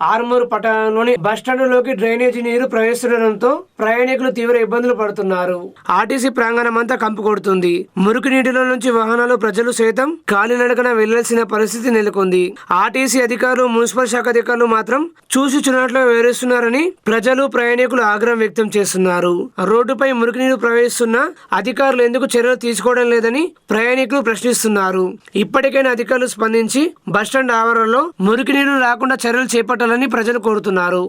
ఆర్మూరు పట్టణంలోని బస్టాండ్లోకి డ్రైనేజీ నీరు ప్రవేశించడంతో ప్రయాణికులు తీవ్ర ఇబ్బందులు పడుతున్నారు. ఆర్టీసీ ప్రాంగణం అంతా కంపు కొడుతుంది. మురికి నీటిలో నుంచి వాహనాలు ప్రజలు సైతం కాలినడకన వెళ్ళాల్సిన పరిస్థితి నెలకొంది. ఆర్టీసీ అధికారులు మున్సిపల్ శాఖ అధికారులు మాత్రం చూసి చున్నట్లు వివరిస్తున్నారని ప్రజలు ప్రయాణికులు ఆగ్రహం వ్యక్తం చేస్తున్నారు. రోడ్డుపై మురికి నీరు ప్రవేశిస్తున్న అధికారులు ఎందుకు చర్యలు తీసుకోవడం లేదని ప్రయాణికులు ప్రశ్నిస్తున్నారు. ఇప్పటికైనా అధికారులు స్పందించి బస్టాండ్ ఆవరణలో మురికి నీరు రాకుండా చర్యలు చేపట్టాలని ప్రజలు కోరుతున్నారు.